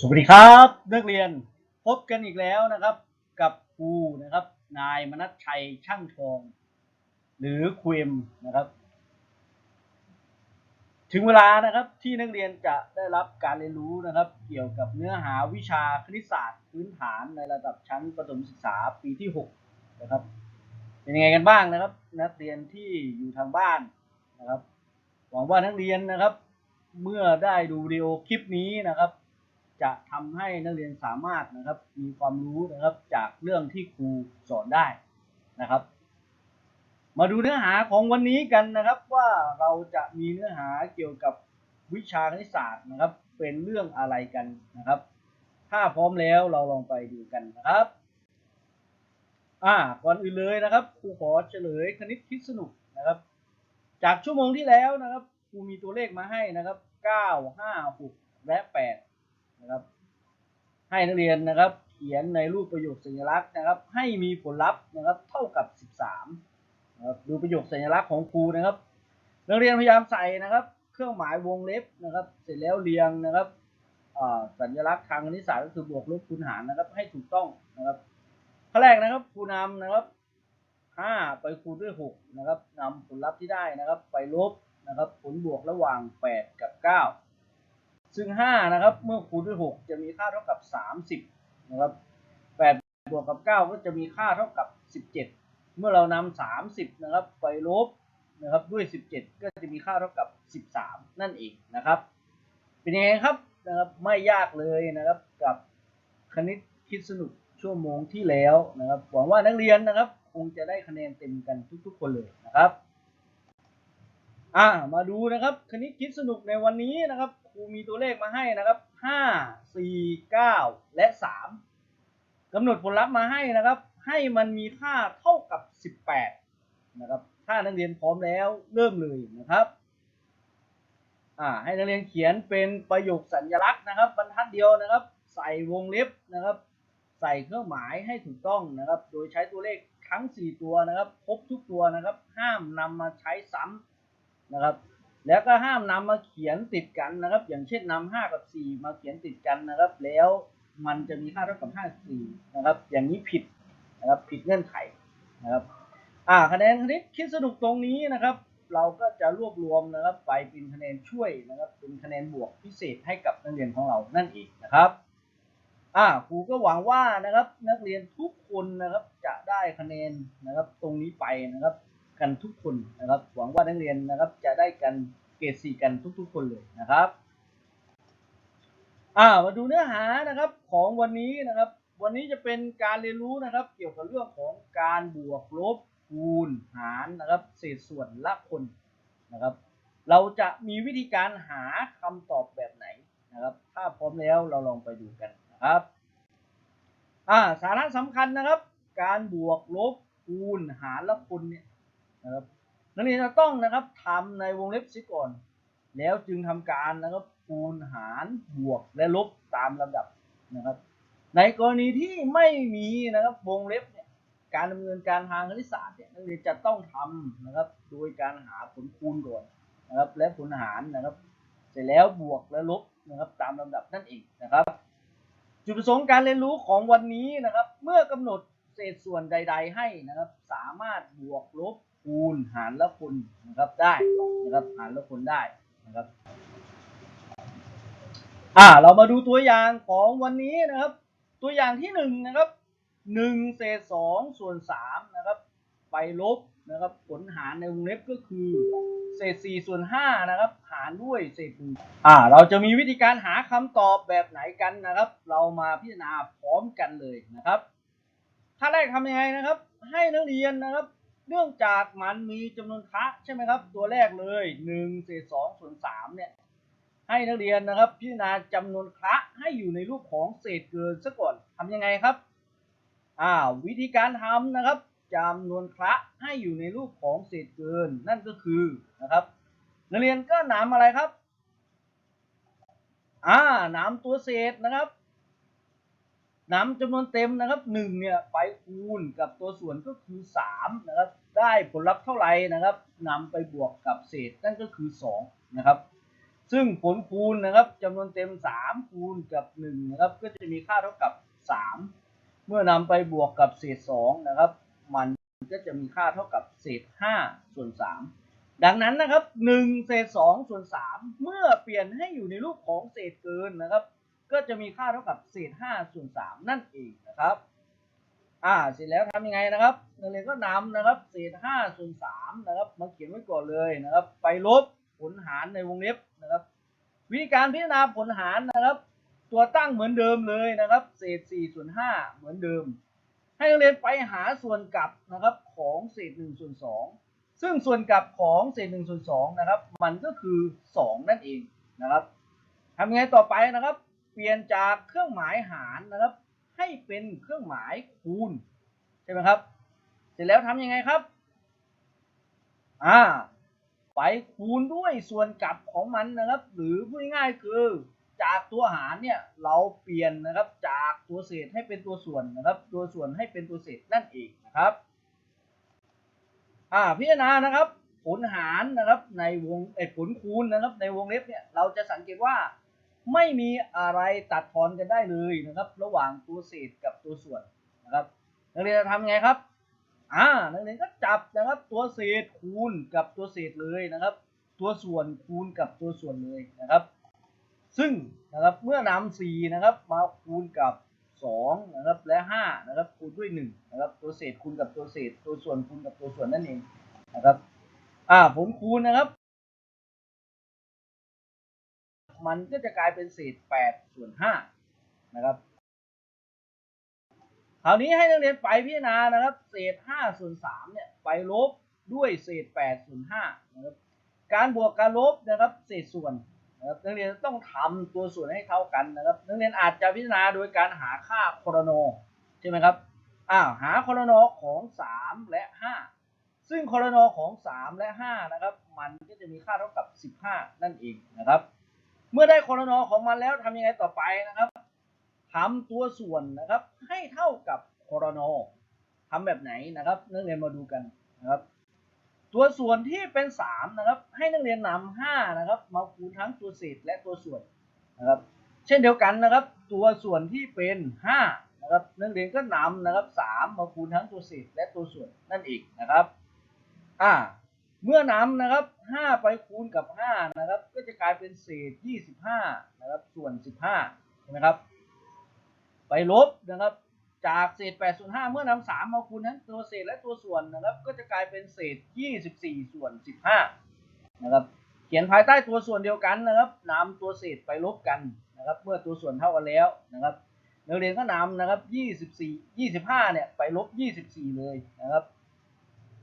สวัสดีครับนักเรียนพบกันอีกแล้วนะครับ กับครูนะครับ นายมนัชชัยช่างทอง หรือครูเอ็มนะครับ ถึงเวลานะครับที่นักเรียนจะได้รับการเรียนรู้นะครับ เกี่ยวกับเนื้อหาวิชาคณิตศาสตร์พื้นฐานในระดับชั้นประถมศึกษาปีที่ 6 นะครับ เป็นยังไงกันบ้างนะครับ นักเรียนที่อยู่ทางบ้านนะครับหวังว่านักเรียนนะครับ เมื่อได้ดูวิดีโอคลิปนี้นะครับ จะทำให้นักเรียนสามารถนะครับมีความรู้นะครับจากเรื่องที่ครูสอนได้นะครับ มาดูเนื้อหาของวันนี้กันนะครับว่าเราจะมีเนื้อหาเกี่ยวกับวิชาคณิตศาสตร์นะครับ เป็นเรื่องอะไรกันนะครับ ถ้าพร้อมแล้วเราลองไปดูกันนะครับอ่าก่อนอื่นเลยนะครับครูขอเฉลยคณิตคิดสนุกนะครับ จากชั่วโมงที่แล้วนะครับครูมีตัวเลขมาให้นะครับ 9 5 6 และ 8 นะครับ ให้นักเรียนนะครับ เขียนในรูปประโยคสัญลักษณ์นะครับ ให้มีผลลัพธ์นะครับ เท่ากับ 13นะครับดูประโยคสัญลักษณ์ของครูนะครับ นักเรียนพยายามใส่นะครับ เครื่องหมายวงเล็บนะครับ เสร็จแล้วเรียงนะครับสัญลักษณ์ทางคณิตศาสตร์ก็คือบวกลบคูณหารนะครับ ให้ถูกต้องนะครับข้อแรกนะครับครูนำนะครับ5ไปคูณด้วย6นะครับนำผลลัพธ์ที่ได้นะครับ ไปลบนะครับ ผลบวกระหว่าง8กับ9 ซึ่ง 5 นะครับ เมื่อคูณด้วย 6 จะมีค่าเท่ากับ 30 นะครับ 8 บวกกับ 9 ก็จะมีค่าเท่ากับ 17 เมื่อเรานำ30 นะครับ ไปลบนะครับด้วย 17 ก็จะมีค่าเท่ากับ 13 นั่นเองนะครับ เป็นยังไงครับนะครับไม่ยากเลยนะครับกับคณิตคิดสนุกชั่วโมงที่แล้วนะครับหวังว่านักเรียนนะครับ คงจะได้คะแนนเต็มกันทุกๆ คนเลยนะครับอ่ามาดูนะครับคณิตคิดสนุกในวันนี้นะครับ รูมีตัวเลขมาให้นะครับห้าสี่เก้าและสามกำหนดผลลัพธ์มาให้นะครับ ให้มันมีค่าเท่ากับสิบแปดนะครับ ถ้านักเรียนพร้อมแล้วเริ่มเลยนะครับอ่าให้นักเรียนเขียนเป็นประโยคสัญลักษณ์นะครับ บรรทัดเดียวนะครับ ใส่วงเล็บนะครับ ใส่เครื่องหมายให้ถูกต้องนะครับ โดยใช้ตัวเลขทั้ง 4 ตัวนะครับ ครบทุกตัวนะครับ ห้ามนำมาใช้ซ้ำนะครับ แล้วก็ห้ามนำมาเขียนติดกันนะครับ อย่างเช่นนำ5กับ 4 มาเขียนติดกันนะครับ แล้วมันจะมีค่าเท่ากับ 54 นะครับ อย่างนี้ผิดนะครับผิดเงื่อนไขนะครับอ่าคะแนนคณิตคิดสนุกตรงนี้นะครับ เราก็จะรวบรวมนะครับไปเป็นคะแนนช่วยนะครับ เป็นคะแนนบวกพิเศษให้กับนักเรียนของเรานั่นเองนะครับอ่าครูก็หวังว่านะครับนักเรียนทุกคนนะครับจะได้คะแนนนะครับตรงนี้ไปนะครับ กันทุกคนนะครับ หวังว่านักเรียนนะครับจะได้กันเกรดสี่กันทุกๆ คนเลยนะครับอ่ามาดูเนื้อหานะครับของวันนี้นะครับ วันนี้จะเป็นการเรียนรู้นะครับ เกี่ยวกับเรื่องของการบวกลบคูณหารนะครับ เศษส่วนละคนนะครับ เราจะมีวิธีการหาคำตอบแบบไหนนะครับ ถ้าพร้อมแล้วเราลองไปดูกันนะครับอ่าสาระสำคัญนะครับ การบวกลบคูณหารละคนเนี่ย นะครับนักเรียนจะต้องนะครับทำในวงเล็บซิก่อน แล้วจึงทำการนะครับคูณหารบวกและลบตามลำดับนะครับ ในกรณีที่ไม่มีนะครับวงเล็บเนี่ยการดำเนินการทางคณิตศาสตร์เนี่ยนักเรียนจะต้องทำนะครับ โดยการหาผลคูณก่อนนะครับ และผลหารนะครับ เสร็จแล้วบวกและลบนะครับตามลำดับนั่นเองนะครับ จุดประสงค์การเรียนรู้ของวันนี้นะครับ เมื่อกำหนดเศษส่วนใด ๆ ให้นะครับ สามารถบวกลบ คูณหารและคูณนะครับได้นะครับหารและคูณได้นะครับอ่าเรามาดูตัวอย่างของวันนี้นะครับ ตัวอย่างที่หนึ่งนะครับหนึ่งเศษสองส่วนสามนะครับไปลบนะครับผลหารในวงเล็บก็คือเศษสี่ส่วนห้านะครับ หารด้วยเศษหนึ่อ่า เราจะมีวิธีการหาคำตอบแบบไหนกันนะครับ เรามาพิจารณาพร้อมกันเลยนะครับถ้าแรกทำยังไงนะครับ ให้นักเรียนนะครับ เนื่องจากมันมีจำนวนคะใช่ไหมครับ ตัวแรกเลยหนึ่งเศษสองส่วนสามเนี่ยให้นักเรียนนะครับ พิจารณาจำนวนคะให้อยู่ในรูปของเศษเกินซะก่อนทำยังไงครับอ่าวิธีการทำนะครับจำนวนคะให้อยู่ในรูปของเศษเกินนั่นก็คือนะครับ นักเรียนก็นำอะไรครับอ่านำตัวเศษนะครับ นำจำนวนเต็มนะครับหนึ่งเนี่ยไปคูณกับตัวส่วนก็คือสามนะครับได้ผลลัพธ์เท่าไหร่นะครับนำไปบวกกับเศษนั่นก็คือสองนะครับซึ่งผลคูณนะครับจำนวนเต็ม 3 คูณกับ1นะครับก็จะมีค่าเท่ากับ 3 เมื่อนำไปบวกกับเศษ2นะครับมันก็จะมีค่าเท่ากับเศษ 5 ส่วน 3 ดังนั้นนะครับ1เศษ2ส่วน 3 เมื่อเปลี่ยนให้อยู่ในรูปของเศษเกินนะครับ ก็จะมีค่าเท่ากับเศษ5ส่วน3นั่นเองนะครับ อ่าเสร็จแล้วทำยังไงนะครับนักเรียนก็นำนะครับเศษ5ส่วน3นะครับมาเขียนไว้ก่อนเลยนะครับ ไปลบผลหารในวงเล็บนะครับ วิธีการพิจารณาผลหารนะครับ ตัวตั้งเหมือนเดิมเลยนะครับ เศษ4ส่วน5เหมือนเดิม ให้นักเรียนไปหาส่วนกลับนะครับของเศษ1ส่วน2ซึ่งส่วนกลับของเศษ1ส่วน2นะครับ มันก็คือ 2 นั่นเองนะครับทำยังไงต่อไปนะครับ ปลี่ยนจากเครื่องหมายหารนะครับ ให้เป็นเครื่องหมายคูณใช่ไหมครับ เสร็จแล้วทำยังไงครับอ่าไปคูณด้วยส่วนกลับของมันนะครับ หรือพูดง่ายๆคือจากตัวหารเนี่ยเราเปลี่ยนนะครับจากตัวเศษให้เป็นตัวส่วนนะครับ ตัวส่วนให้เป็นตัวเศษนั่นเองนะครับอ่าพิจารณานะครับ ผลหารนะครับในวงไอ้ผลคูณนะครับ ในวงเล็บเนี่ยเราจะสังเกตว่า ไม่มีอะไรตัดทอนกันได้เลยนะครับ ระหว่างตัวเศษกับตัวส่วนนะครับนักเรียนจะทำไงครับอ่านักเรียนก็จับนะครับตัวเศษคูณกับตัวเศษเลยนะครับ ตัวส่วนคูณกับตัวส่วนเลยนะครับ ซึ่งนะครับเมื่อนำสี่นะครับมาคูณกับสองนะครับและห้านะครับคูณด้วยหนึ่งนะครับตัวเศษคูณกับตัวเศษ ตัวส่วนคูณกับตัวส่วนนั่นเองนะครับอ่าผลคูณนะครับ มันก็จะกลายเป็นเศษ8ส่วน5นะครับคราวนี้ให้นักเรียนไปพิจารณานะครับ เศษ5ส่วน3เนี่ยไปลบด้วยเศษ8ส่วน5นะครับการบวกการลบนะครับเศษส่วนนะครับนักเรียนต้องทำตัวส่วนให้เท่ากันนะครับนักเรียนอาจจะพิจารณาโดยการหาค่าโครโนใช่ไหมครับอ้าวหาโครโนของ 3 และ 5 ซึ่งโครโนของ 3 และ5นะครับมันก็จะมีค่าเท่ากับ 15 นั่นเองนะครับ มื่อได้โคโรนอของมันแล้วทำยังไงต่อไปนะครับทำตัวส่วนนะครับ ให้เท่ากับโคโรนอทำแบบไหนนะครับนักเรียนมาดูกันนะครับ ตัวส่วนที่เป็น3นะครับ ให้นักเรียนนำ5นะครับ มาคูณทั้งตัวเศษและตัวส่วนนะครับ เช่นเดียวกันนะครับ ตัวส่วนที่เป็น5นะครับนักเรียนก็นำนะครับ3มาคูณทั้งตัวเศษและตัวส่วนนั่นเองนะครับ อ่า เมื่อนำนะครับ 5 ไปคูณกับ 5 นะครับ ก็จะกลายเป็นเศษ 25 นะครับ ส่วน 15 ใช่ไหมครับ ไปลบนะครับ จากเศษ 8 ส่วน 5 เมื่อนำ3มาคูณทั้งตัวเศษและตัวส่วนนะครับ ก็จะกลายเป็นเศษ 24 ส่วน 15 นะครับ เขียนภายใต้ตัวส่วนเดียวกันนะครับนำตัวเศษไปลบกันนะครับ เมื่อตัวส่วนเท่ากันแล้วนะครับนักเรียนก็นำนะครับ 24 25 เนี่ย ไปลบ 24 เลยนะครับ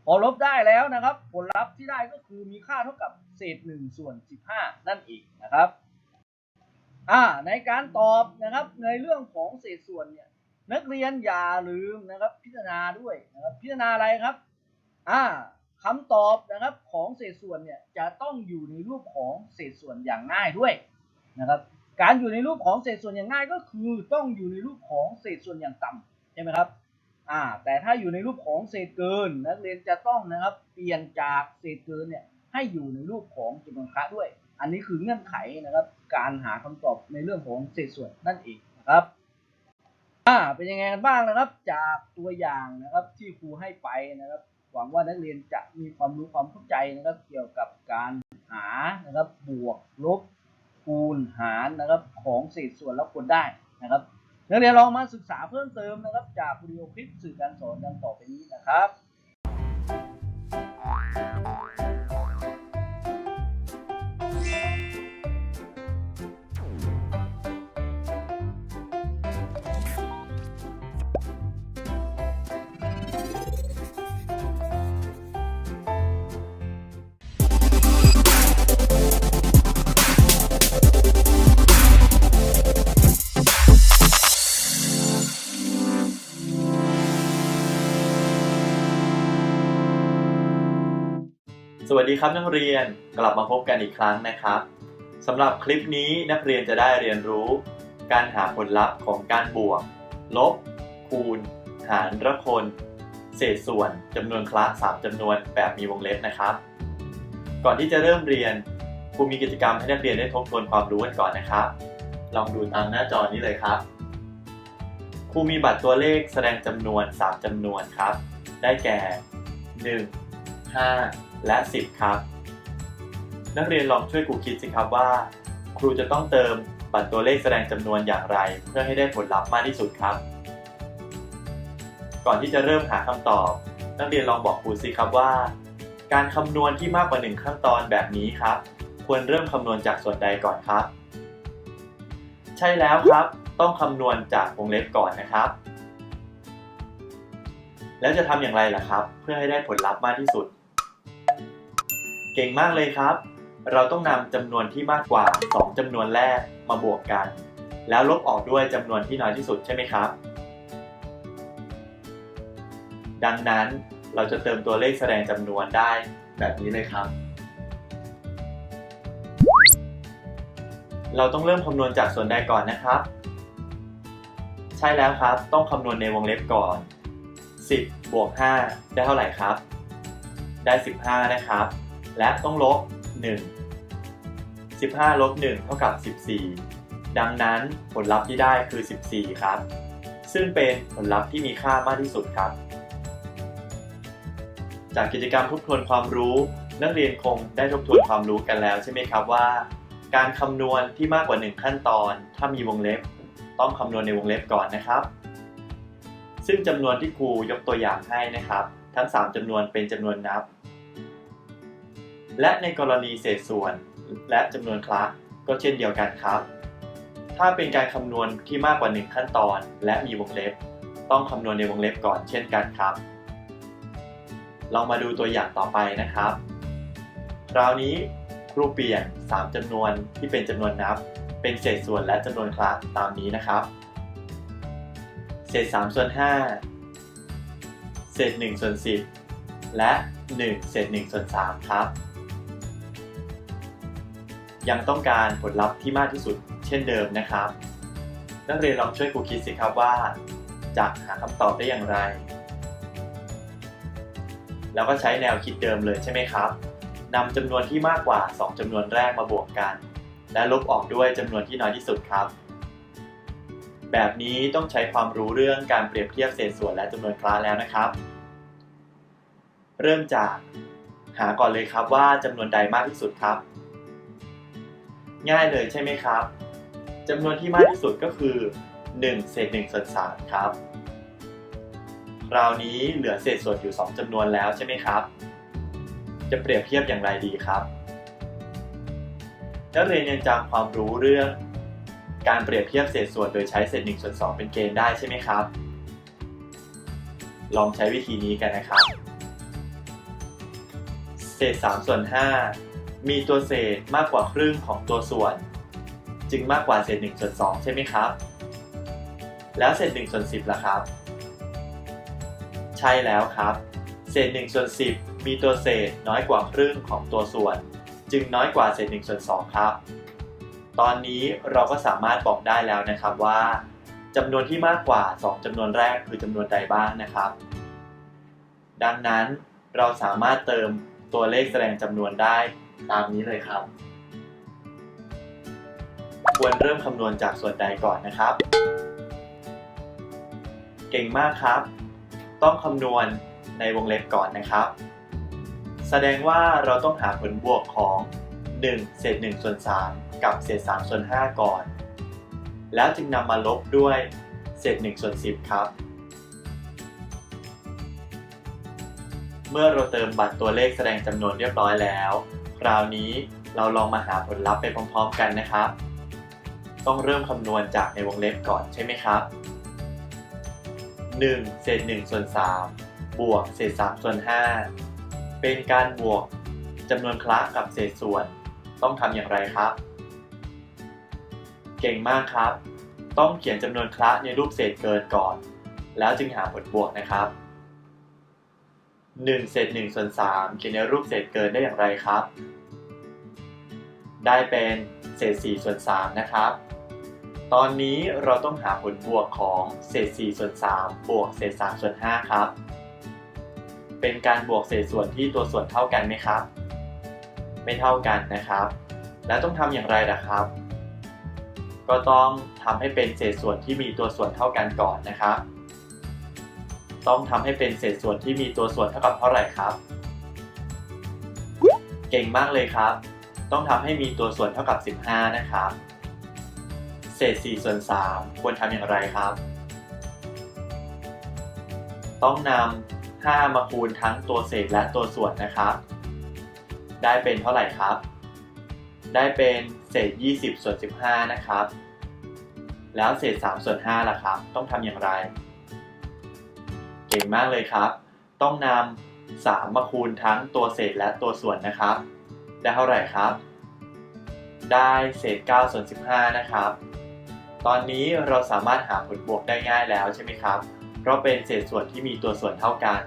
พอลบได้แล้วนะครับ ผลลัพธ์ที่ได้ก็คือมีค่าเท่ากับเศษ1ส่วน15 นั่นเองนะครับอ่าในการตอบนะครับในเรื่องของเศษส่วนเนี่ยนักเรียนอย่าลืมนะครับพิจารณาด้วยนะครับพิจารณาอะไรครับอ่าคำตอบนะครับของเศษส่วนเนี่ยจะต้องอยู่ในรูปของเศษส่วนอย่างง่ายด้วยนะครับการอยู่ในรูปของเศษส่วนอย่างง่ายก็คือต้องอยู่ในรูปของเศษส่วนอย่างต่ำใช่ไหมครับ อ่าแต่ถ้าอยู่ในรูปของเศษเกิน นักเรียนจะต้องนะครับเปลี่ยนจากเศษเกินเนี่ยให้อยู่ในรูปของจำนวนคะด้วย อันนี้คือเงื่อนไขนะครับ การหาคำตอบในเรื่องของเศษส่วนนั่นเองนะครับอ่าเป็นยังไงกันบ้างนะครับ จากตัวอย่างนะครับที่ครูให้ไปนะครับ หวังว่านักเรียนจะมีความรู้ความเข้าใจนะครับ เกี่ยวกับการหานะครับบวกลบคูณหารนะครับของเศษส่วนแล้วคนได้นะครับ นักเรียนลองมาศึกษาเพิ่มเติมนะครับ จากวิดีโอคลิปสื่อการสอนดังต่อไปนี้นะครับ วัสดีครับนักเรียนกลับมาพบกันอีกครั้งนะครับสำหรับคลิปนี้นักเรียนจะได้เรียนรู้ การหาผลลัพธ์ของการบวก ลบ คูณ หารระคนเศษส่วนจำนวนคละ3จำนวนแบบมีวงเล็บนะครับ ก่อนที่จะเริ่มเรียนครูมีกิจกรรมให้นักเรียนได้ทบทวนความรู้กันก่อนนะครับ ลองดูตามหน้าจอนี้เลยครับครูมีบัตรตัวเลขแสดงจำนวน 3จำนวนครับ ได้แก่ 1 5 และ 10 ครับ นักเรียนลองช่วยครูคิดสิครับว่า ครูจะต้องเติมบัตรตัวเลขแสดงจำนวนอย่างไร เพื่อให้ได้ผลลัพธ์มากที่สุดครับ ก่อนที่จะเริ่มหาคำตอบ นักเรียนลองบอกครูสิครับว่า การคำนวณที่มากกว่า 1 ขั้นตอนแบบนี้ครับ ควรเริ่มคำนวณจากส่วนใดก่อนครับ ใช่แล้วครับ ต้องคำนวณจากวงเล็บก่อนนะครับ แล้วจะทำอย่างไรล่ะครับ เพื่อให้ได้ผลลัพธ์มากที่สุด เก่งมากเลยครับ เราต้องนำจำนวนที่มากกว่า 2จำนวนแรกมาบวกกัน แล้วลบออกด้วยจำนวนที่น้อยที่สุดใช่ไหมครับ ดังนั้นเราจะเติมตัวเลขแสดงจำนวนได้แบบนี้เลยครับ เราต้องเริ่มคำนวณจากส่วนใดก่อนนะครับ ใช่แล้วครับ ต้องคำนวณในวงเล็บก่อน 10 บวก 5 ได้เท่าไหร่ครับ ได้ 15 นะครับ และต้องลบ 1 15 ลบ 1 เท่ากับ 14 ดังนั้นผลลัพธ์ที่ได้คือ 14 ครับ ซึ่งเป็นผลลัพธ์ที่มีค่ามากที่สุดครับ จากกิจกรรมทบทวนความรู้ นักเรียนคงได้ทบทวนความรู้กันแล้วใช่ไหมครับว่า การคำนวณที่มากกว่า 1 ขั้นตอน ถ้ามีวงเล็บ ต้องคำนวณในวงเล็บก่อนนะครับ ซึ่งจำนวนที่ครูยกตัวอย่างให้นะครับ ทั้ง 3จำนวนเป็นจำนวนนับ และในกรณีเศษส่วนและจำนวนคละก็เช่นเดียวกันครับ ถ้าเป็นการคำนวณที่มากกว่า 1 ขั้นตอน และมีวงเล็บ ต้องคำนวณในวงเล็บก่อนเช่นกันครับลองมาดูตัวอย่างต่อไปนะครับ คราวนี้ครูเปลี่ยน 3จำนวนที่เป็นจำนวนนับ เป็นเศษส่วนและจำนวนคละตามนี้นะครับ เศษ3ส่วน5เศษ1ส่วน10 และ 1 เศษ1ส่วน3ครับ ยังต้องการผลลัพธ์ที่มากที่สุดเช่นเดิมนะครับ นักเรียนลองช่วยครูคิดสิครับว่า จะหาคำตอบได้อย่างไร แล้วก็ใช้แนวคิดเดิมเลยใช่ไหมครับนำจำนวนที่มากกว่า 2จำนวนแรกมาบวกกัน และลบออกด้วยจำนวนที่น้อยที่สุดครับ แบบนี้ต้องใช้ความรู้เรื่องการเปรียบเทียบเศษส่วนและจำนวนคลาสแล้วนะครับ เริ่มจากหาก่อนเลยครับว่าจำนวนใดมากที่สุดครับ ง่ายเลยใช่ไหมครับจำนวนที่มากที่สุดก็คือ1เศษ1ส่วน3ครับ คราวนี้เหลือเศษส่วนอยู่ 2จำนวนแล้วใช่ไหมครับ จะเปรียบเทียบอย่างไรดีครับนักเรียนยังจำความรู้เรื่อง การเปรียบเทียบเศษส่วนโดยใช้เศษ1ส่วน2เป็นเกณฑ์ได้ใช่ไหมครับ ลองใช้วิธีนี้กันนะครับ เศษ3ส่วน5 มีตัวเศษมากกว่าครึ่งของตัวส่วน จึงมากกว่าเศษ1ส่วน2ใช่ไหมครับ แล้วเศษ1ส่วน10ล่ะครับ ใช่แล้วครับ เศษ1ส่วน10 มีตัวเศษน้อยกว่าครึ่งของตัวส่วน จึงน้อยกว่าเศษ1ส่วน2ครับ ตอนนี้เราก็สามารถบอกได้แล้วนะครับว่าจำนวนที่มากกว่า 2จำนวนแรกคือจำนวนใดบ้างนะครับ ดังนั้นเราสามารถเติมตัวเลขแสดงจำนวนได้ ตามนี้เลยครับ ควรเริ่มคำนวณจากส่วนใดก่อนนะครับ เก่งมากครับ ต้องคำนวณในวงเล็บก่อนนะครับ แสดงว่าเราต้องหาผลบวกของ 1 เศษ1ส่วน3กับเศษ3ส่วน5ก่อน แล้วจึงนำมาลบด้วยเศษ1ส่วน10 ครับ เมื่อเราเติมบัตรตัวเลขแสดงจำนวนเรียบร้อยแล้ว คราวนี้เราลองมาหาผลลัพธ์ไปพร้อมๆกันนะครับ ต้องเริ่มคำนวณจากในวงเล็บก่อนใช่ไหมครับ 1 เศษ1ส่วน3บวกเศษ3ส่วน5เป็นการบวกจำนวนคละกับเศษส่วน ต้องทำอย่างไรครับ เก่งมากครับ ต้องเขียนจำนวนคละในรูปเศษเกินก่อน แล้วจึงหาผลบวกนะครับ 1เศษ1ส่วน3เขียนในรูปเศษเกินได้อย่างไรครับ ได้เป็นเศษ4ส่วน3นะครับ ตอนนี้เราต้องหาผลบวกของเศษ4ส่วน3บวกเศษ3ส่วน5ครับ เป็นการบวกเศษส่วนที่ตัวส่วนเท่ากันไหมครับ ไม่เท่ากันนะครับ แล้วต้องทำอย่างไรล่ะครับ ก็ต้องทำให้เป็นเศษส่วนที่มีตัวส่วนเท่ากันก่อนนะครับ ต้องทำให้เป็นเศษส่วนที่มีตัวส่วนเท่ากับเท่าไหร่ครับ เก่งมากเลยครับ ต้องทำให้มีตัวส่วนเท่ากับ 15 นะครับ เศษ4ส่วน3ควรทำอย่างไรครับ ต้องนำ5มาคูณทั้งตัวเศษและตัวส่วนนะครับ ได้เป็นเท่าไหร่ครับ ได้เป็นเศษ 20 ส่วน 15 นะครับ แล้วเศษ 3 ส่วน5ล่ะครับ ต้องทำอย่างไร ก่งมากเลยครับ ต้องนำ3มาคูณทั้งตัวเศษและตัวส่วนนะครับ ได้เท่าไหร่ครับ ได้เศษ9ส่วน15 นะครับ ตอนนี้เราสามารถหาผลบวกได้ง่ายแล้วใช่ไหมครับ เพราะเป็นเศษส่วนที่มีตัวส่วนเท่ากัน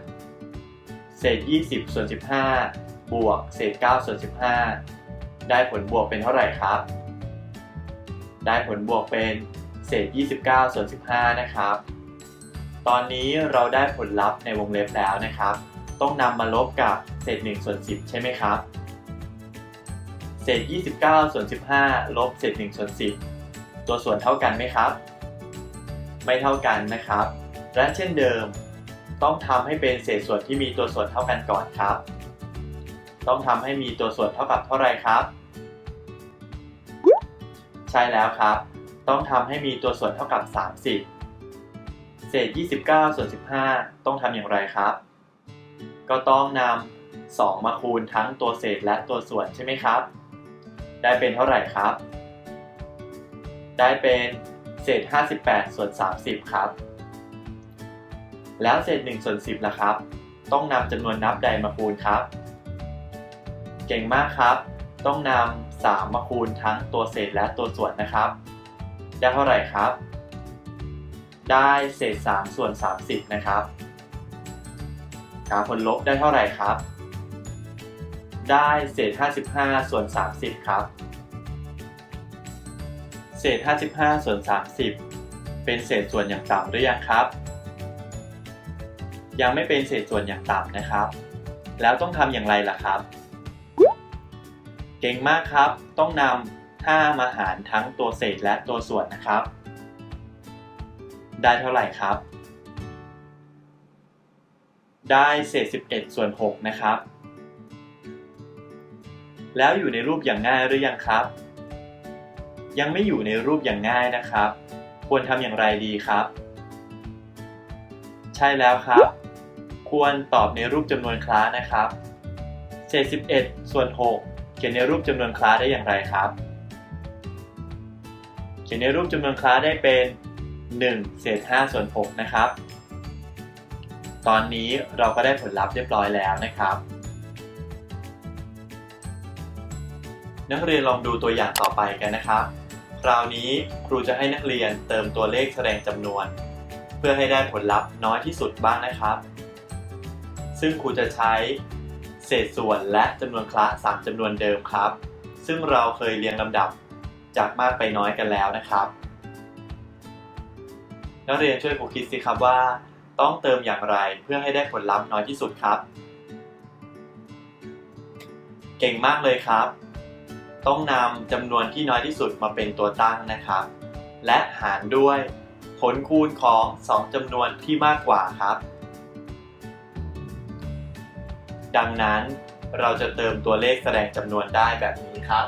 เศษ 20ส่วน15 บวกเศษ9ส่วน15 ได้ผลบวกเป็นเท่าไหร่ครับ ได้ผลบวกเป็นเศษ 29ส่วน15 นะครับ ตอนนี้เราได้ผลลัพธ์ในวงเล็บแล้วนะครับ ต้องนำมาลบกับเศษ1ส่วน10 ใช่ไหมครับ เศษ 29ส่วน15 ลบเศษ1ส่วน10 ตัวส่วนเท่ากันไหมครับ ไม่เท่ากันนะครับ และเช่นเดิม ต้องทำให้เป็นเศษส่วนที่มีตัวส่วนเท่ากันก่อนครับ ต้องทำให้มีตัวส่วนเท่ากับเท่าไรครับ ใช่แล้วครับ ต้องทำให้มีตัวส่วนเท่ากับ 30 ษ 29 ส่วน 15 ต้องทำอย่างไรครับ ก็ต้องนำ2มาคูณทั้งตัวเศษและตัวส่วนใช่ไหมครับ ได้เป็นเท่าไหร่ครับ ได้เป็นเศษ 58 ส่วน 30 ครับ แล้วเศษ 1 ส่วน 10ล่ะครับ ต้องนำจำนวนนับใดมาคูณครับ เก่งมากครับ ต้องนำ3มาคูณทั้งตัวเศษและตัวส่วนนะครับ ได้เท่าไหร่ครับ ได้เศษ3ส่วน 30 นะครับหาผลลบได้เท่าไหร่ครับ ได้เศษ 55 ส่วน 30 ครับ เศษ 55 ส่วน 30 เป็นเศษส่วนอย่างต่ำหรือยังครับ ยังไม่เป็นเศษส่วนอย่างต่ำนะครับ แล้วต้องทำอย่างไรล่ะครับ เก่งมากครับ ต้องนำ5มาหารทั้งตัวเศษและตัวส่วนนะครับ ได้เท่าไหร่ครับ ได้เศษ 11 ส่วน 6 นะครับ แล้วอยู่ในรูปอย่างง่ายหรือยังครับ ยังไม่อยู่ในรูปอย่างง่ายนะครับ ควรทำอย่างไรดีครับ ใช่แล้วครับ ควรตอบในรูปจำนวนคล้านะครับ เศษ 11 ส่วน 6 เขียนในรูปจำนวนคลาได้อย่างไรครับ เขียนในรูปจำนวนคลาได้เป็น 1 เศษ5ส่วน6นะครับ ตอนนี้เราก็ได้ผลลัพธ์เรียบร้อยแล้วนะครับ นักเรียนลองดูตัวอย่างต่อไปกันนะครับ คราวนี้ครูจะให้นักเรียนเติมตัวเลขแสดงจำนวน เพื่อให้ได้ผลลัพธ์น้อยที่สุดบ้างนะครับ ซึ่งครูจะใช้เศษส่วนและจำนวนคละ3จำนวนเดิมครับ ซึ่งเราเคยเรียงลำดับจากมากไปน้อยกันแล้วนะครับ นักเรียนช่วยครูคิดสิครับว่า ต้องเติมอย่างไรเพื่อให้ได้ผลลัพธ์น้อยที่สุดครับ เก่งมากเลยครับ ต้องนำจำนวนที่น้อยที่สุดมาเป็นตัวตั้งนะครับ และหารด้วยผลคูณของ 2จำนวนที่มากกว่าครับ ดังนั้นเราจะเติมตัวเลขแสดงจำนวนได้แบบนี้ครับ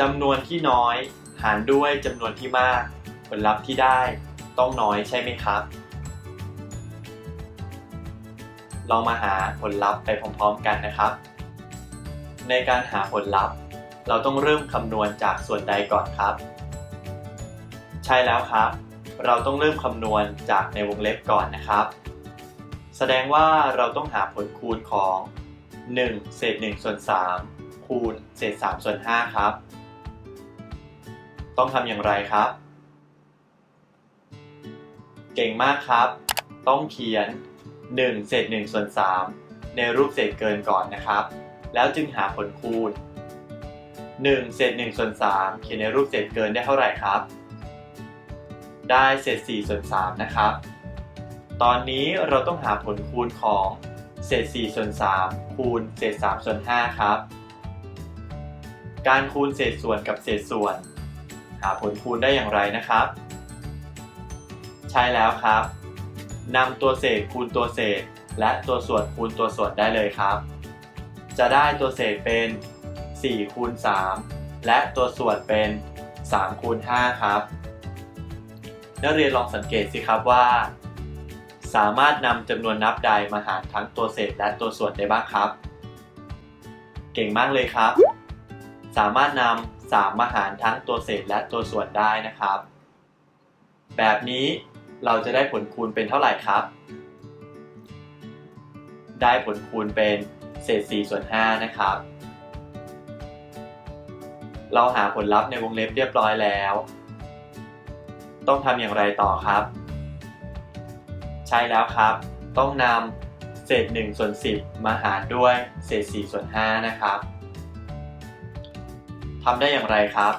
จำนวนที่น้อย หารด้วยจำนวนที่มาก ผลลัพธ์ที่ได้ต้องน้อยใช่ไหมครับ ลองมาหาผลลัพธ์ไปพร้อมๆกันนะครับ ในการหาผลลัพธ์ เราต้องเริ่มคำนวณจากส่วนใดก่อนครับ ใช่แล้วครับ เราต้องเริ่มคำนวณจากในวงเล็บก่อนนะครับ แสดงว่าเราต้องหาผลคูณของ 1 เศษ1ส่วน3คูณเศษ3ส่วน5ครับ ต้องทำอย่างไรครับ เก่งมากครับ ต้องเขียน 1 เศษ1ส่วน3ในรูปเศษเกินก่อนนะครับ แล้วจึงหาผลคูณ 1 เศษ1ส่วน3เขียนในรูปเศษเกินได้เท่าไหร่ครับ ได้เศษ4ส่วน3นะครับ ตอนนี้เราต้องหาผลคูณของเศษ4ส่วน3คูณเศษ3ส่วน5ครับ การคูณเศษส่วนกับเศษส่วน หาผลคูณได้อย่างไรนะครับ ใช่แล้วครับนำตัวเศษคูณตัวเศษ และตัวส่วนคูณตัวส่วนได้เลยครับ จะได้ตัวเศษเป็น4คูณ3และตัวส่วนเป็น3คูณ5ครับ นักเรียนลองสังเกตสิครับว่า สามารถนำจำนวนนับใดมาหารทั้งตัวเศษและตัวส่วนได้บ้างครับ เก่งมากเลยครับ สามารถนำ 3มาหารทั้งตัวเศษและตัวส่วนได้นะครับ แบบนี้เราจะได้ผลคูณเป็นเท่าไหร่ครับ ได้ผลคูณเป็นเศษ4ส่วน5นะครับ เราหาผลลัพธ์ในวงเล็บเรียบร้อยแล้ว ต้องทำอย่างไรต่อครับ ใช่แล้วครับ ต้องนำเศษ1ส่วน10 มาหารด้วยเศษ4ส่วน5นะครับ ทำได้อย่างไรครับ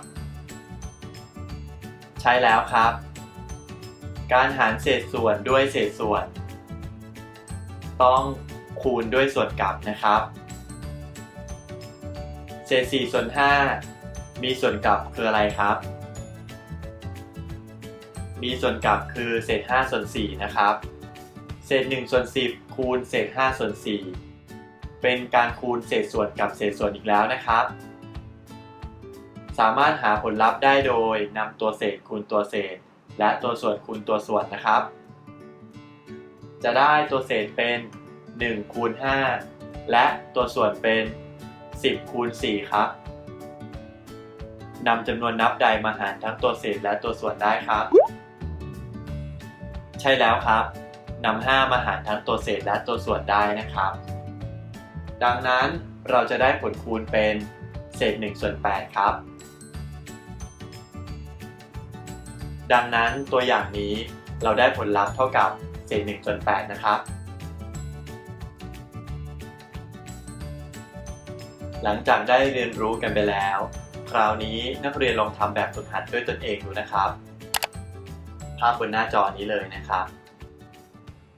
ใช่แล้วครับ การหารเศษส่วนด้วยเศษส่วน ต้องคูณด้วยส่วนกลับนะครับ เศษ4ส่วน5มีส่วนกลับคืออะไรครับ มีส่วนกลับคือเศษ5ส่วน4นะครับ เศษ1ส่วน10 คูณเศษ5ส่วน4เป็นการคูณเศษส่วนกับเศษส่วนอีกแล้วนะครับ สามารถหาผลลัพธ์ได้โดยนำตัวเศษคูณตัวเศษ และตัวส่วนคูณตัวส่วนนะครับ จะได้ตัวเศษเป็น1คูณ5และตัวส่วนเป็น 10คูณ4ครับนำจำนวนนับใดมาหารทั้งตัวเศษและตัวส่วนได้ครับ ใช่แล้วครับนำ5มาหารทั้งตัวเศษและตัวส่วนได้นะครับ ดังนั้นเราจะได้ผลคูณเป็นเศษ1ส่วน8ครับ ดังนั้นตัวอย่างนี้เราได้ผลลัพธ์เท่ากับเศษ1ส่วน8นะครับ หลังจากได้เรียนรู้กันไปแล้ว คราวนี้นักเรียนลองทำแบบฝึกหัดด้วยตนเองดูนะครับ ภาพบนหน้าจอนี้เลยนะครับ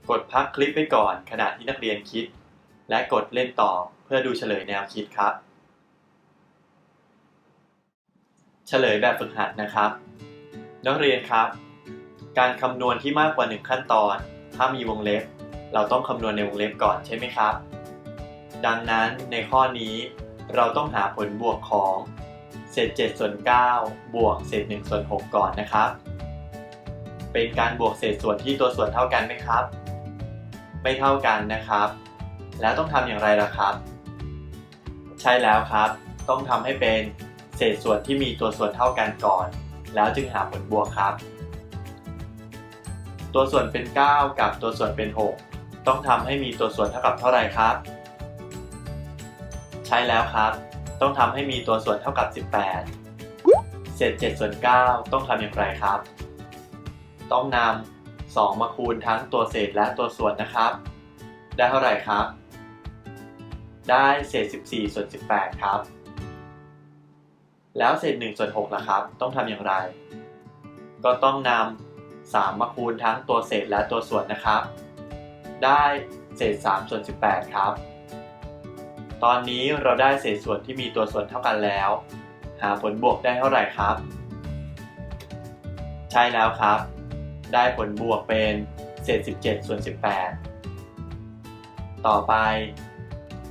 กดพักคลิปไปก่อนขณะที่นักเรียนคิด และกดเล่นต่อเพื่อดูเฉลยแนวคิดครับ เฉลยแบบฝึกหัดนะครับ นักเรียนครับ การคำนวณที่มากกว่า 1 ขั้นตอน ถ้ามีวงเล็บ เราต้องคำนวณในวงเล็บก่อนใช่ไหมครับ ดังนั้นในข้อนี้ เราต้องหาผลบวกของเศษ7ส่วน9บวกเศษ1ส่วน6ก่อนนะครับ เป็นการบวกเศษส่วนที่ตัวส่วนเท่ากันไหมครับ ไม่เท่ากันนะครับ แล้วต้องทำอย่างไรล่ะครับ ใช่แล้วครับ ต้องทำให้เป็นเศษส่วนที่มีตัวส่วนเท่ากันก่อน แล้วจึงหาผลบวกครับ ตัวส่วนเป็น 9 กับตัวส่วนเป็น 6 ต้องทำให้มีตัวส่วนเท่ากับเท่าไหร่ครับ ใช่แล้วครับ ต้องทำให้มีตัวส่วนเท่ากับ 18 เศษ7ส่วน 9 ต้องทำอย่างไรครับ ต้องนำ2มาคูณทั้งตัวเศษและตัวส่วนนะครับ ได้เท่าไหร่ครับ ได้เศษ 14 ส่วน 18 ครับ แล้วเศษ1ส่วน6ล่ะครับ ต้องทำอย่างไร ก็ต้องนำ3มาคูณทั้งตัวเศษและตัวส่วนนะครับ ได้เศษ3ส่วน18 ครับ ตอนนี้เราได้เศษส่วนที่มีตัวส่วนเท่ากันแล้ว หาผลบวกได้เท่าไหร่ครับ ใช่แล้วครับ ได้ผลบวกเป็นเศษ 17 ส่วน 18 ต่อไป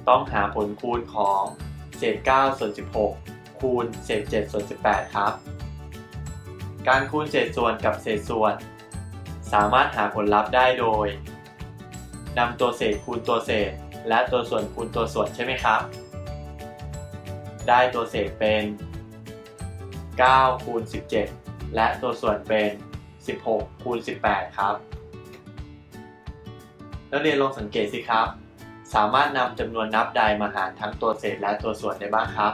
ต้องหาผลคูณของเศษ 9 ส่วน 16 คูณเศษ7ส่วน18 ครับ การคูณเศษส่วนกับเศษส่วน สามารถหาผลลัพธ์ได้โดยนำตัวเศษคูณตัวเศษ และตัวส่วนคูณตัวส่วนใช่ไหมครับ ได้ตัวเศษเป็น 9 คูณ 17 และตัวส่วนเป็น 16 คูณ 18 ครับ นักเรียนลองสังเกตสิครับ สามารถนำจำนวนนับใดมาหารทั้งตัวเศษและตัวส่วนได้บ้างครับ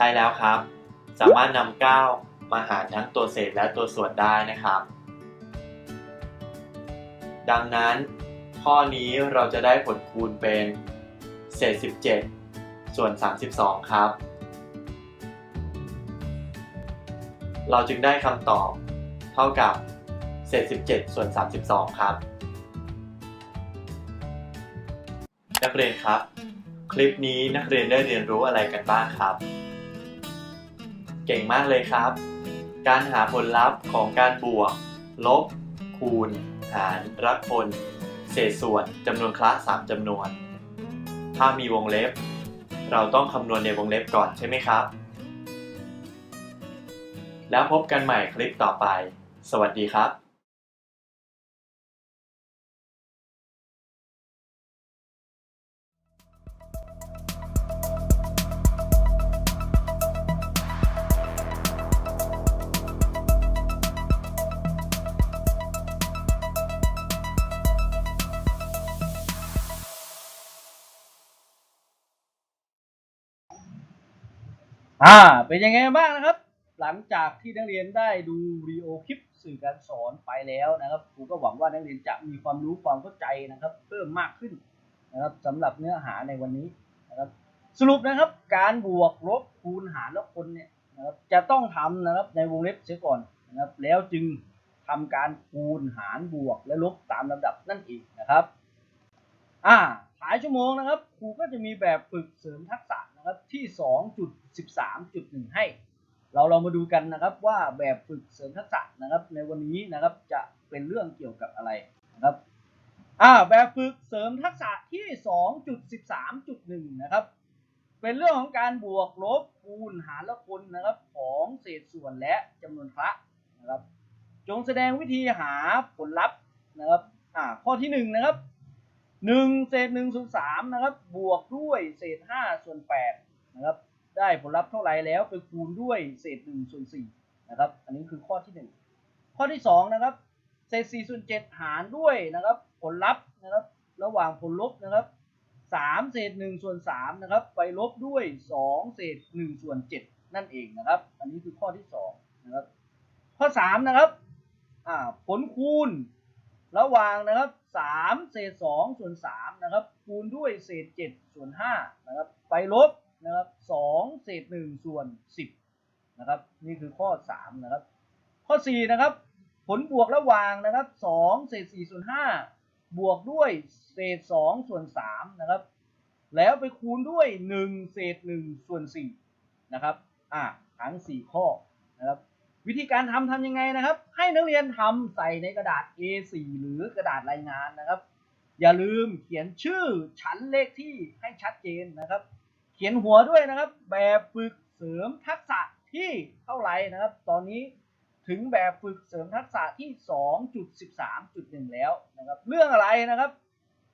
ใช่แล้วครับ สามารถนำ9มาหารทั้งตัวเศษและตัวส่วนได้นะครับ ดังนั้น ข้อนี้เราจะได้ผลคูณเป็นเศษ 17 ส่วน 32 ครับ เราจึงได้คำตอบเท่ากับเศษ 17 ส่วน 32 ครับ นักเรียนครับ คลิปนี้นักเรียนได้เรียนรู้อะไรกันบ้างครับ เก่งมากเลยครับ การหาผลลัพธ์ของการบวก ลบ คูณ หารรักผลเศษส่วนจำนวนคละสามจำนวน ถ้ามีวงเล็บ เราต้องคำนวณในวงเล็บก่อนใช่ไหมครับ แล้วพบกันใหม่คลิปต่อไป สวัสดีครับ อ่า เป็นยังไงบ้างนะครับ หลังจากที่นักเรียนได้ดูวิดีโอคลิปสื่อการสอนไปแล้วนะครับครูก็หวังว่านักเรียนจะมีความรู้ความเข้าใจนะครับ เพิ่มมากขึ้นนะครับสำหรับเนื้อหาในวันนี้นะครับ สรุปนะครับการบวกลบคูณหารและคนเนี่ยนะครับจะต้องทำนะครับในวงเล็บเสียก่อนนะครับ แล้วจึงทำการคูณหารบวกและลบตามลำดับนั่นเองนะครับ อ่าท้ายชั่วโมงนะครับครูก็จะมีแบบฝึกเสริมทักษะ นะครับที่ 2.13.1 ให้ เราลองมาดูกันนะครับว่าแบบฝึกเสริมทักษะนะครับ ในวันนี้นะครับจะเป็นเรื่องเกี่ยวกับอะไรนะครับอ่าแบบฝึกเสริมทักษะที่ 2.13.1 นะครับ เป็นเรื่องของการบวกลบคูณหารและคูณนะครับของเศษส่วนและจำนวนคละนะครับ จงแสดงวิธีหาผลลัพธ์นะครับอ่าข้อที่หนึ่งนะครับ หนึ่งเศษหนึ่งส่วนสามนะครับ บวกด้วยเศษห้าส่วนแปดนะครับ ได้ผลลัพธ์เท่าไหร่แล้วไปคูณด้วยเศษหนึ่งส่วนสี่นะครับ อันนี้คือข้อที่หนึ่งข้อที่สองนะครับ เศษสี่ส่วนเจ็ดหารด้วยนะครับ ผลลัพธ์นะครับ ระหว่างผลลบนะครับสามเศษหนึ่งส่วนสามนะครับ ไปลบด้วยสองเศษหนึ่งส่วนเจ็ดนั่นเองนะครับ อันนี้คือข้อที่สองนะครับ ข้อสามนะครับอ่าผลคูณระหว่างนะครับ สามเศษสองส่วนสามนะครับ คูณด้วยเศษเจ็ดส่วนห้านะครับ ไปลบนะครับสองเศษหนึ่งส่วนสิบนะครับ นี่คือข้อสามนะครับ ข้อสี่นะครับ ผลบวกระหว่างนะครับสองเศษสี่ส่วนห้าบวกด้วยเศษสองส่วนสามนะครับ แล้วไปคูณด้วยหนึ่งเศษหนึ่งส่วนสี่นะครับ อ่าทั้งสี่ข้อนะครับ วิธีการทำทำยังไงนะครับ ให้นักเรียนทำใส่ในกระดาษ A4 หรือกระดาษรายงานนะครับ อย่าลืมเขียนชื่อชั้นเลขที่ให้ชัดเจนนะครับ เขียนหัวด้วยนะครับ แบบฝึกเสริมทักษะที่เท่าไหร่นะครับ ตอนนี้ถึงแบบฝึกเสริมทักษะที่ 2.13.1 แล้วนะครับ เรื่องอะไรนะครับ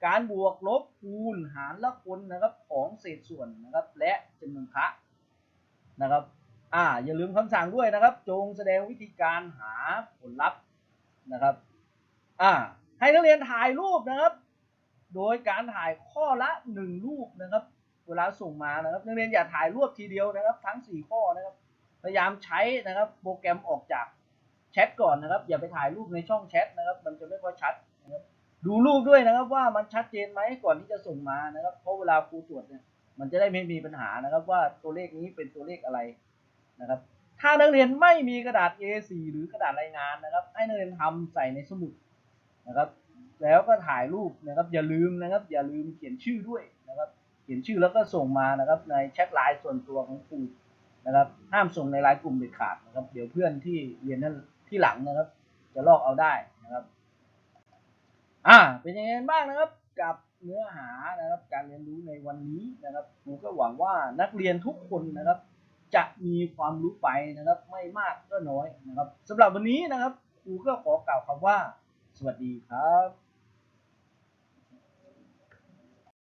การบวกลบคูณหารและคูณนะครับของเศษส่วนนะครับ และจำนวนคะนะครับ อ่าอย่าลืมคำสั่งด้วยนะครับ จงแสดงวิธีการหาผลลัพธ์นะครับอ่าให้นักเรียนถ่ายรูปนะครับ โดยการถ่ายข้อละหนึ่งรูปนะครับ เวลาส่งมานะครับนักเรียนอย่าถ่ายรูปทีเดียวนะครับ ทั้งสี่ข้อนะครับ พยายามใช้นะครับ โปรแกรมออกจากแชทก่อนนะครับ อย่าไปถ่ายรูปในช่องแชทนะครับ มันจะไม่ค่อยชัดนะครับดูรูปด้วยนะครับว่ามันชัดเจนไหมก่อนที่จะส่งมานะครับ เพราะเวลาครูตรวจเนี่ยมันจะได้ไม่มีปัญหานะครับว่าตัวเลขนี้เป็นตัวเลขอะไร นะครับ ถ้านักเรียนไม่มีกระดาษ A4 หรือกระดาษรายงานนะครับ ให้นักเรียนทำใส่ในสมุดนะครับ แล้วก็ถ่ายรูปนะครับ อย่าลืมนะครับ อย่าลืมเขียนชื่อด้วยนะครับ เขียนชื่อแล้วก็ส่งมานะครับ ในแชทไลน์ส่วนตัวของครูนะครับ ห้ามส่งในไลน์กลุ่มเด็ดขาดนะครับ เดี๋ยวเพื่อนที่เรียนนั้นที่หลังนะครับ จะลอกเอาได้นะครับอ่าเป็นยังไงบ้างนะครับกับเนื้อหานะครับการเรียนรู้ในวันนี้นะครับครูก็หวังว่านักเรียนทุกคนนะครับ จะมีความรู้ไปนะครับ ไม่มากก็น้อยนะครับสำหรับวันนี้นะครับครูก็ขอกล่าวคำว่า สวัสดีครับ